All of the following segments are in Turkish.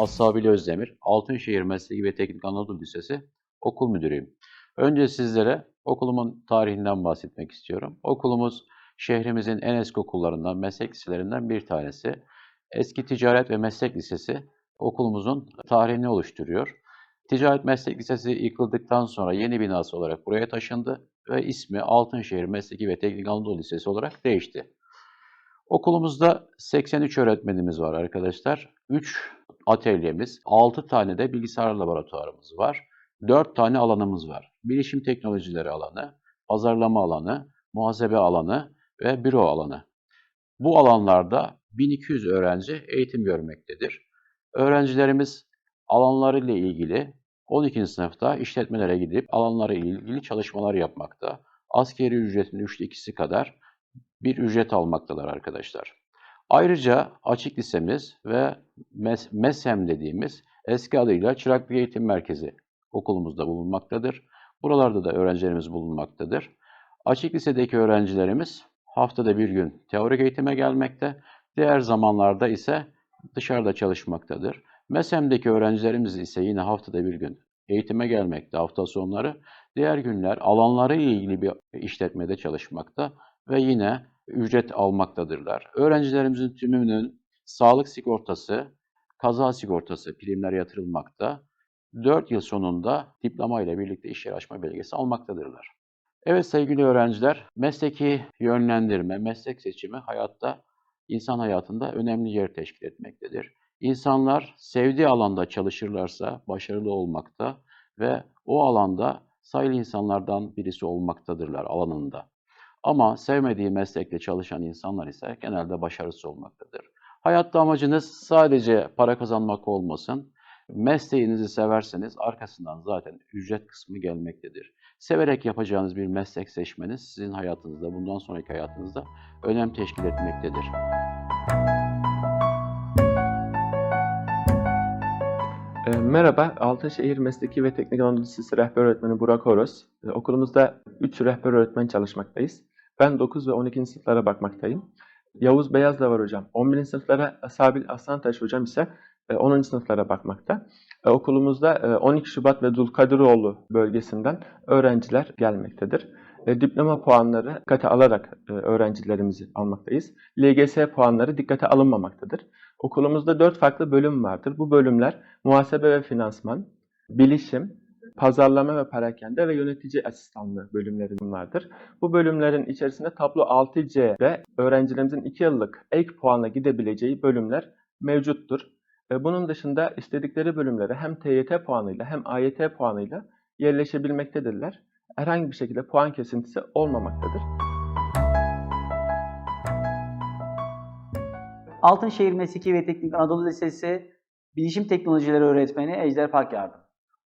Asabili Özdemir, Altınşehir Mesleki ve Teknik Anadolu Lisesi okul müdürüyüm. Önce sizlere okulumun tarihinden bahsetmek istiyorum. Okulumuz şehrimizin en eski okullarından, meslek liselerinden bir tanesi. Eski Ticaret ve Meslek Lisesi okulumuzun tarihini oluşturuyor. Ticaret Meslek Lisesi yıkıldıktan sonra yeni binası olarak buraya taşındı ve ismi Altınşehir Mesleki ve Teknik Anadolu Lisesi olarak değişti. Okulumuzda 83 öğretmenimiz var arkadaşlar. 3 atölyemiz, 6 tane de bilgisayar laboratuvarımız var. 4 tane alanımız var. Bilişim teknolojileri alanı, pazarlama alanı, muhasebe alanı ve büro alanı. Bu alanlarda 1200 öğrenci eğitim görmektedir. Öğrencilerimiz alanlarıyla ilgili 12. sınıfta işletmelere gidip alanlara ilgili çalışmalar yapmakta. Askeri ücretin üçte ikisi kadar bir ücret almaktalar arkadaşlar. Ayrıca açık lisemiz ve MES, MESEM dediğimiz eski adıyla Çıraklık Eğitim Merkezi okulumuzda bulunmaktadır. Buralarda da öğrencilerimiz bulunmaktadır. Açık lisedeki öğrencilerimiz haftada bir gün teorik eğitime gelmekte, diğer zamanlarda ise dışarıda çalışmaktadır. MESEM'deki öğrencilerimiz ise yine haftada bir gün eğitime gelmekte hafta sonları. Diğer günler alanları ilgili bir işletmede çalışmakta ve yine ücret almaktadırlar. Öğrencilerimizin tümünün sağlık sigortası, kaza sigortası primler yatırılmakta. 4 yıl sonunda diploma ile birlikte iş yeri açma belgesi almaktadırlar. Evet sevgili öğrenciler, mesleki yönlendirme, meslek seçimi hayatta, insan hayatında önemli yer teşkil etmektedir. İnsanlar sevdiği alanda çalışırlarsa başarılı olmakta ve o alanda sayılı insanlardan birisi olmaktadırlar alanında. Ama sevmediği meslekte çalışan insanlar ise genelde başarısız olmaktadır. Hayatta amacınız sadece para kazanmak olmasın. Mesleğinizi severseniz arkasından zaten ücret kısmı gelmektedir. Severek yapacağınız bir meslek seçmeniz sizin hayatınızda, bundan sonraki hayatınızda önem teşkil etmektedir. E, Merhaba, Altınşehir Mesleki ve Teknik Anadolu Lisesi rehber öğretmeni Burak Horoz. E, Okulumuzda 3 rehber öğretmen çalışmaktayız. Ben 9 ve 12. sınıflara bakmaktayım. Yavuz Beyaz da var hocam. 11. sınıflara Sabil Aslantaş hocam ise e, 10. sınıflara bakmakta. E, Okulumuzda e, 12 Şubat ve Dulkadiroğlu bölgesinden öğrenciler gelmektedir. E, Diploma puanları dikkate alarak e, öğrencilerimizi almaktayız. LGS puanları dikkate alınmamaktadır. Okulumuzda 4 farklı bölüm vardır. Bu bölümler muhasebe ve finansman, bilişim, pazarlama ve perakende ve yönetici asistanlığı bölümleri vardır. Bu bölümlerin içerisinde tablo 6C ve öğrencilerimizin 2 yıllık ek puanla gidebileceği bölümler mevcuttur. E, Bunun dışında istedikleri bölümlere hem TYT puanıyla hem AYT puanıyla yerleşebilmektedirler. Herhangi bir şekilde puan kesintisi olmamaktadır. Altınşehir Mesleki ve Teknik Anadolu Lisesi Bilişim Teknolojileri Öğretmeni Ejder Pakyardım.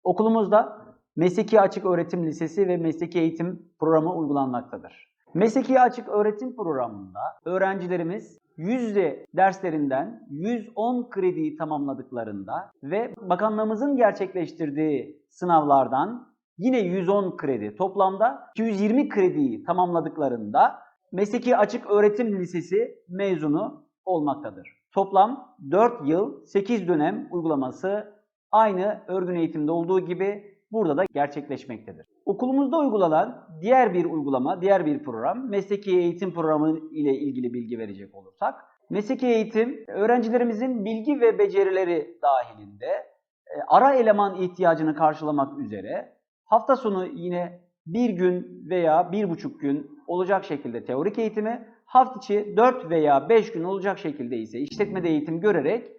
Okulumuzda Mesleki Açık Öğretim Lisesi ve Mesleki Eğitim Programı uygulanmaktadır. Mesleki Açık Öğretim Programı'nda öğrencilerimiz yüzde derslerinden 110 krediyi tamamladıklarında ve bakanlığımızın gerçekleştirdiği sınavlardan yine 110 kredi toplamda 220 krediyi tamamladıklarında Mesleki Açık Öğretim Lisesi mezunu olmaktadır. Toplam 4 yıl 8 dönem uygulaması aynı örgün eğitimde olduğu gibi burada da gerçekleşmektedir. Okulumuzda uygulanan diğer bir uygulama, diğer bir program mesleki eğitim programı ile ilgili bilgi verecek olursak mesleki eğitim öğrencilerimizin bilgi ve becerileri dahilinde e, ara eleman ihtiyacını karşılamak üzere hafta sonu yine bir gün veya bir buçuk gün olacak şekilde teorik eğitimi, hafta içi 4 veya 5 gün olacak şekilde ise işletmede eğitim görerek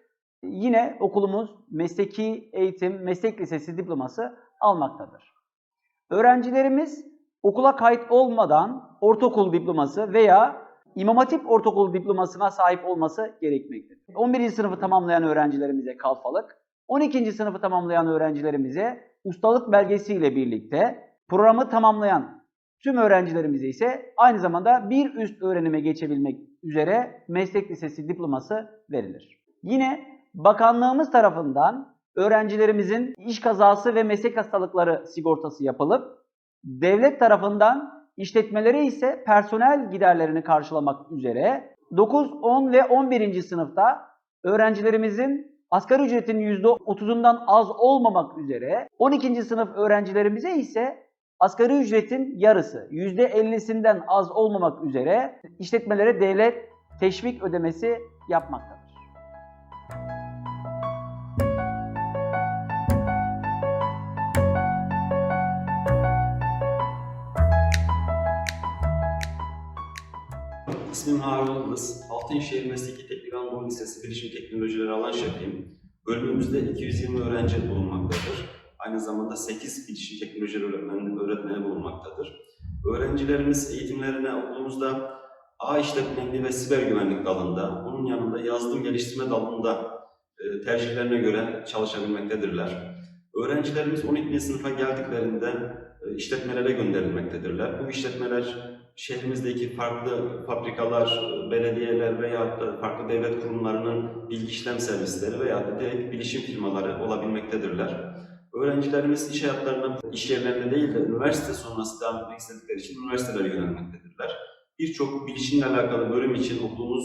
yine okulumuz mesleki eğitim, meslek lisesi diploması almaktadır. Öğrencilerimiz okula kayıt olmadan ortaokul diploması veya İmam Hatip ortaokul diplomasına sahip olması gerekmektedir. 11. sınıfı tamamlayan öğrencilerimize kalfalık, 12. sınıfı tamamlayan öğrencilerimize ustalık belgesiyle birlikte programı tamamlayan tüm öğrencilerimize ise aynı zamanda bir üst öğrenime geçebilmek üzere meslek lisesi diploması verilir. Yine bakanlığımız tarafından öğrencilerimizin iş kazası ve meslek hastalıkları sigortası yapılıp devlet tarafından işletmelere ise personel giderlerini karşılamak üzere 9, 10 ve 11. sınıfta öğrencilerimizin Asgari ücretin %30'undan az olmamak üzere 12. sınıf öğrencilerimize ise asgari ücretin yarısı %50'sinden az olmamak üzere işletmelere devlet teşvik ödemesi yapmaktadır. İsmim Harun Yıldız. Altınşehir Mesleki Teknik Anadolu Lisesi Bilişim Teknolojileri alan şefiyim. Bölümümüzde 220 öğrenci bulunmaktadır. Aynı zamanda 8 bilişim teknolojileri öğretmeni, öğretmeni bulunmaktadır. Öğrencilerimiz eğitimlerine okulumuzda ağ işletmeliği ve siber güvenlik dalında, bunun yanında yazılım geliştirme dalında e, tercihlerine göre çalışabilmektedirler. Öğrencilerimiz 12. sınıfa geldiklerinde işletmelere gönderilmektedirler. Bu işletmeler şehrimizdeki farklı fabrikalar, belediyeler veya da farklı devlet kurumlarının bilgi işlem servisleri veya da direkt bilişim firmaları olabilmektedirler. Öğrencilerimiz iş hayatlarına, iş yerlerinde değil de üniversite sonrası devam etmek istedikleri için üniversitelere yönelmektedirler. Birçok bilişimle alakalı bölüm için okulumuz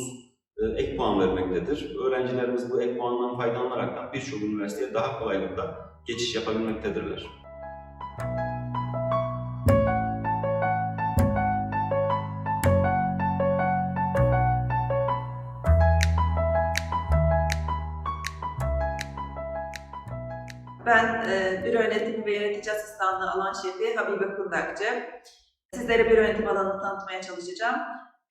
e, ek puan vermektedir. Öğrencilerimiz bu ek puandan faydalanarak birçok üniversiteye daha kolaylıkla geçiş yapabilmektedirler. Ben e, büro yönetimi ve yönetici asistanlığı alan şefi Habibe Kundakçı. Sizlere büro yönetim alanını tanıtmaya çalışacağım.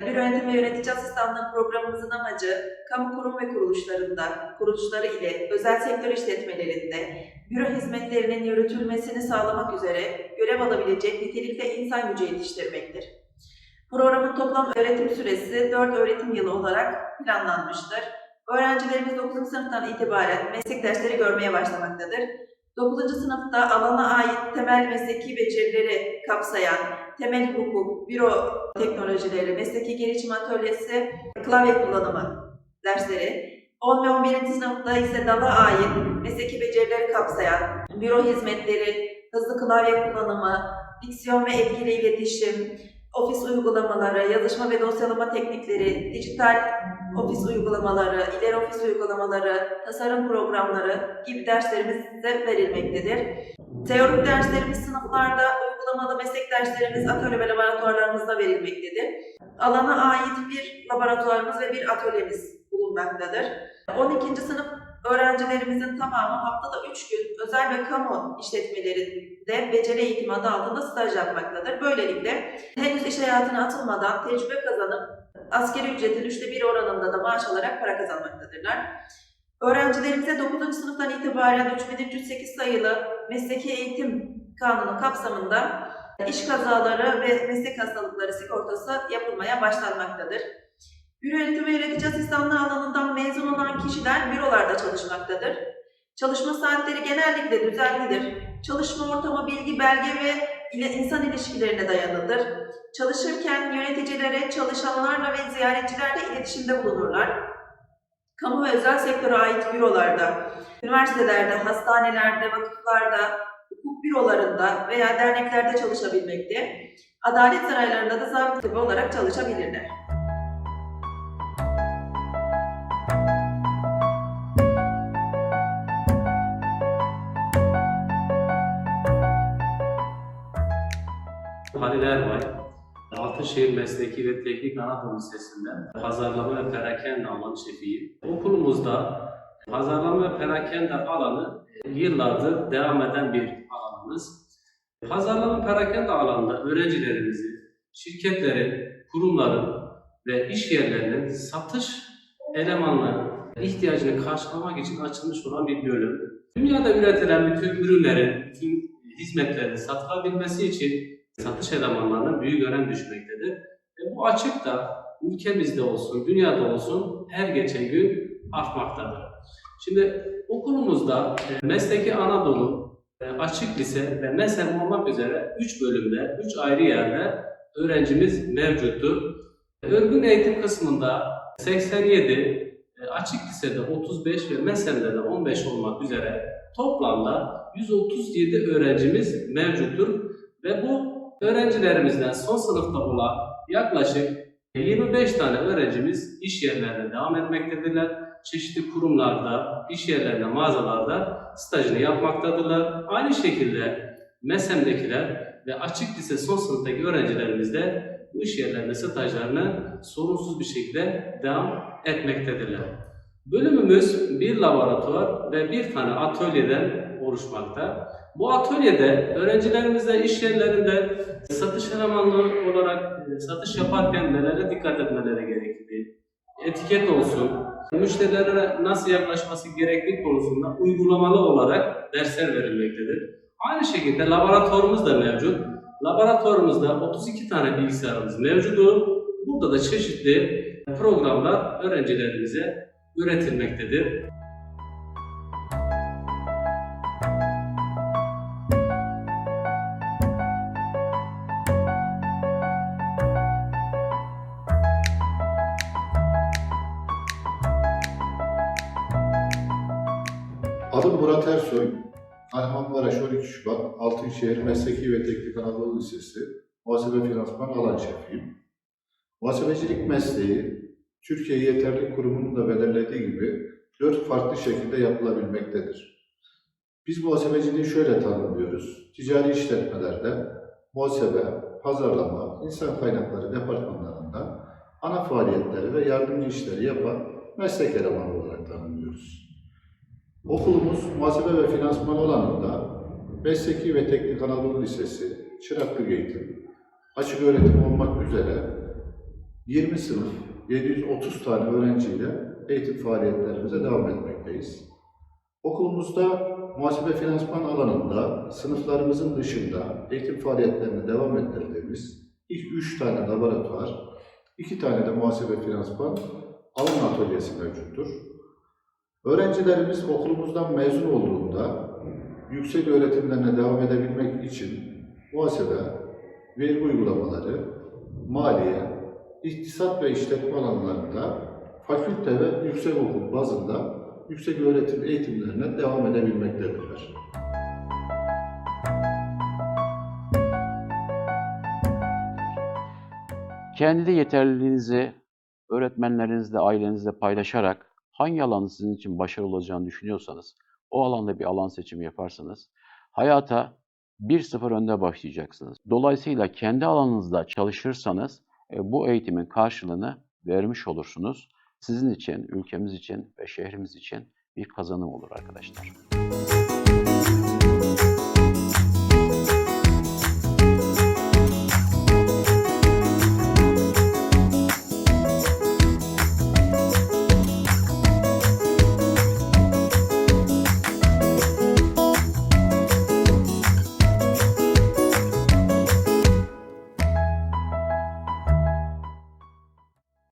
Büro yönetimi ve yönetici asistanlığı programımızın amacı, kamu kurum ve kuruluşlarında, kuruluşları ile özel sektör işletmelerinde büro hizmetlerinin yürütülmesini sağlamak üzere görev alabilecek nitelikte insan gücü yetiştirmektir. Programın toplam öğretim süresi 4 öğretim yılı olarak planlanmıştır. Öğrencilerimiz 9. sınıftan itibaren meslek dersleri görmeye başlamaktadır. 9. sınıfta alana ait temel mesleki becerileri kapsayan temel hukuk, büro teknolojileri, mesleki gelişim atölyesi, klavye kullanımı dersleri. 10 ve 11. sınıfta ise dala ait mesleki becerileri kapsayan büro hizmetleri, hızlı klavye kullanımı, diksiyon ve etkili iletişim, ofis uygulamaları, yazışma ve dosyalama teknikleri, dijital ofis uygulamaları, ileri ofis uygulamaları, tasarım programları gibi derslerimiz size verilmektedir. Teorik derslerimiz sınıflarda, uygulamalı meslek derslerimiz atölye ve laboratuvarlarımızda verilmektedir. Alana ait bir laboratuvarımız ve bir atölyemiz bulunmaktadır. 12. sınıf öğrencilerimizin tamamı haftada 3 gün özel ve kamu işletmelerinde beceri eğitimi adı altında staj yapmaktadır. Böylelikle henüz iş hayatına atılmadan tecrübe kazanıp askeri ücretin üçte bir oranında da maaş alarak para kazanmaktadırlar. Öğrencilerimize 9. sınıftan itibaren 3308 sayılı mesleki eğitim kanunu kapsamında iş kazaları ve meslek hastalıkları sigortası yapılmaya başlanmaktadır. Büro yönetimi ve yönetici asistanlığı alanından mezun olan kişiler bürolarda çalışmaktadır. Çalışma saatleri genellikle düzenlidir. Çalışma ortamı bilgi, belge ve insan ilişkilerine dayalıdır. Çalışırken yöneticilere, çalışanlarla ve ziyaretçilerle iletişimde bulunurlar. Kamu ve özel sektöre ait bürolarda, üniversitelerde, hastanelerde, vakıflarda, hukuk bürolarında veya derneklerde çalışabilmekte, adalet saraylarında da zabıta olarak çalışabilirler. Altınşehir Mesleki ve Teknik Anadolu Lisesi'nden pazarlama ve perakende alan şefiyim. Okulumuzda pazarlama ve perakende alanı yıllardır devam eden bir alanımız. Pazarlama ve perakende alanında öğrencilerimizi, şirketlerin, kurumların ve iş yerlerinin satış elemanları ihtiyacını karşılamak için açılmış olan bir bölüm. Dünyada üretilen bütün ürünlerin, bütün hizmetlerin satılabilmesi için satış elemanlarına büyük önem düşmektedir. Ve bu açık da ülkemizde olsun, dünyada olsun her geçen gün artmaktadır. Şimdi okulumuzda e, Mesleki Anadolu, e, Açık Lise ve MESEM olmak üzere 3 bölümde, 3 ayrı yerde öğrencimiz mevcuttur. Örgün eğitim kısmında 87, e, Açık Lise'de 35 ve MESEM'de de 15 olmak üzere toplamda 137 öğrencimiz mevcuttur. Ve bu öğrencilerimizden son sınıfta olan yaklaşık 25 tane öğrencimiz iş yerlerine devam etmektedirler. çeşitli kurumlarda, iş yerlerinde, mağazalarda stajını yapmaktadırlar. Aynı şekilde MESEM'dekiler ve açık lise son sınıftaki öğrencilerimiz de bu iş yerlerinde stajlarını sorunsuz bir şekilde devam etmektedirler. Bölümümüz bir laboratuvar ve bir tane atölyeden oluşmakta. Bu atölyede öğrencilerimizle iş yerlerinde satış elemanları olarak e, satış yaparken nelere dikkat etmeleri gerektiği, etiket olsun, müşterilere nasıl yaklaşması gerektiği konusunda uygulamalı olarak dersler verilmektedir. Aynı şekilde laboratuvarımız da mevcut. Laboratuvarımızda 32 tane bilgisayarımız mevcudur. Burada da çeşitli programlar öğrencilerimize üretilmektedir. Altınşehir Mesleki ve Teknik Anadolu Lisesi Muhasebe Finansman Alan Şefiyim. Muhasebecilik mesleği Türkiye Yeterlilik Kurumu'nun da belirlediği gibi dört farklı şekilde yapılabilmektedir. Biz muhasebeciliği şöyle tanımlıyoruz. Ticari işletmelerde muhasebe, pazarlama, insan kaynakları departmanlarında ana faaliyetleri ve yardımcı işleri yapan meslek elemanı olarak tanımlıyoruz. Okulumuz muhasebe ve finansman alanında Mesleki ve Teknik Anadolu Lisesi, çıraklık eğitim, açık öğretim olmak üzere 20 sınıf, 730 tane öğrenciyle eğitim faaliyetlerimize devam etmekteyiz. Okulumuzda muhasebe finansman alanında sınıflarımızın dışında eğitim faaliyetlerini devam ettirdiğimiz ilk 3 tane laboratuvar, 2 tane de muhasebe finansman alan atölyesi mevcuttur. Öğrencilerimiz okulumuzdan mezun olduğunda yüksek öğretimlerine devam edebilmek için muhasebe, veri uygulamaları, maliye, iktisat ve işletme alanlarında fakülte ve yüksek okul bazında yüksek öğretim eğitimlerine devam edebilmektedirler. Kendi yeterliliğinizi öğretmenlerinizle, ailenizle paylaşarak hangi alanın sizin için başarılı olacağını düşünüyorsanız o alanda bir alan seçimi yaparsanız hayata 1-0 önde başlayacaksınız. Dolayısıyla kendi alanınızda çalışırsanız e, bu eğitimin karşılığını vermiş olursunuz. Sizin için, ülkemiz için ve şehrimiz için bir kazanım olur arkadaşlar.